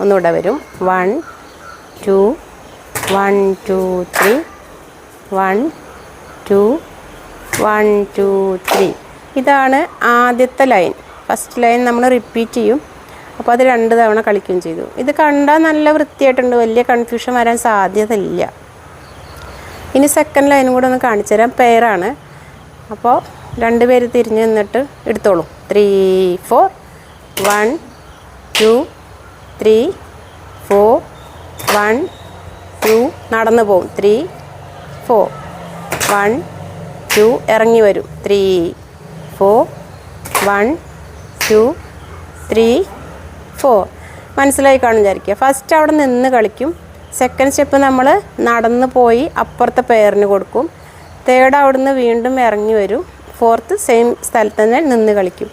ഒന്നുകൂടെ വരും. One two one two three one two one two three ഇതാണ് ആദ്യത്തെ ലൈൻ ഫസ്റ്റ് ലൈൻ നമ്മൾ റിപ്പീറ്റ് ചെയ്യും. അപ്പോൾ അത് രണ്ട് തവണ കളിക്കുകയും ചെയ്തു. ഇത് കണ്ടാൽ നല്ല വൃത്തിയായിട്ടുണ്ട്. വലിയ കൺഫ്യൂഷൻ വരാൻ സാധ്യതയില്ല. ഇനി സെക്കൻഡ് ലൈനും കൂടെ ഒന്ന് കാണിച്ചു തരാം. പെയറാണ് അപ്പോൾ രണ്ട് പേര് തിരിഞ്ഞ് നിന്നിട്ട് എടുത്തോളൂ. Three four one two three four one two നടന്നു പോവും. ത്രീ ഫോർ വൺ ടു ഇറങ്ങി വരും. Three four one two three four. മനസ്സിലായി കാണും വിചാരിക്കുക. ഫസ്റ്റ് അവിടെ നിന്ന് കളിക്കും. സെക്കൻഡ് സ്റ്റെപ്പ് നമ്മൾ നടന്നു പോയി അപ്പുറത്തെ പെയറിന് കൊടുക്കും. തേർഡ് അവിടെ നിന്ന് വീണ്ടും ഇറങ്ങി വരും. ഫോർത്ത് സെയിം സ്ഥലത്ത് തന്നെ നിന്ന് കളിക്കും.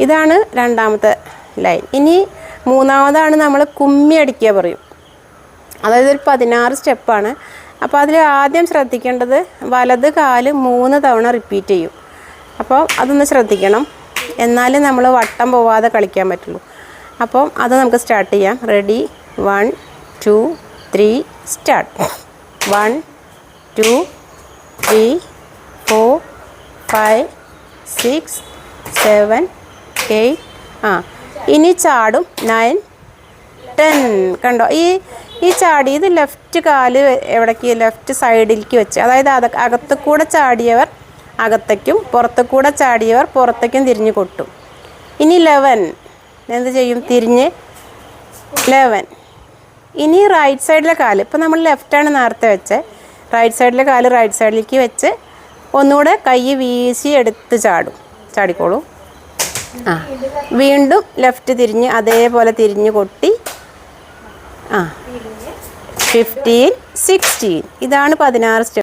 ഇതാണ് രണ്ടാമത്തെ ലൈൻ ഇനി മൂന്നാമതാണ് നമ്മൾ കുമ്മി അടിക്കുക പറയും. അതായത് ഒരു പതിനാറ് സ്റ്റെപ്പാണ് അപ്പോൾ അതിൽ ആദ്യം ശ്രദ്ധിക്കേണ്ടത് വലത് കാൽ മൂന്ന് തവണ റിപ്പീറ്റ് ചെയ്യും. അപ്പോൾ അതൊന്ന് ശ്രദ്ധിക്കണം. എന്നാലേ നമ്മൾ വട്ടം പോവാതെ കളിക്കാൻ പറ്റുള്ളൂ. അപ്പം അത് നമുക്ക് സ്റ്റാർട്ട് ചെയ്യാം. Ready one two three start one two three four five six seven eight ആ ഇനി ചാടും. നയൻ ടെൻ കണ്ടോ? ഈ ഈ ചാടി ഇത് ലെഫ്റ്റ് കാൽ എവിടേക്ക്? ലെഫ്റ്റ് സൈഡിലേക്ക് വെച്ച്. അതായത് അത അകത്തുകൂടെ ചാടിയവർ അകത്തേക്കും പുറത്തുകൂടെ ചാടിയവർ പുറത്തേക്കും തിരിഞ്ഞ് കൊട്ടും. ഇനി ലെവൻ എന്ത് ചെയ്യും? തിരിഞ്ഞ് ലെവൻ ഇനി റൈറ്റ് സൈഡിലെ കാൽ. ഇപ്പം നമ്മൾ ലെഫ്റ്റാണ് നേരത്തെ വെച്ചത് റൈറ്റ് സൈഡിലെ കാൽ റൈറ്റ് സൈഡിലേക്ക് വെച്ച് ഒന്നുകൂടെ കൈ വീശി എടുത്ത് ചാടും. ചാടിക്കോളൂ. ആ. വീണ്ടും ലെഫ്റ്റ് തിരിഞ്ഞ് അതേപോലെ തിരിഞ്ഞ് കൊട്ടി. ആ. ഫിഫ്റ്റീൻ സിക്സ്റ്റീൻ ഇതാണ് പതിനാറ് സ്റ്റെപ്പ്.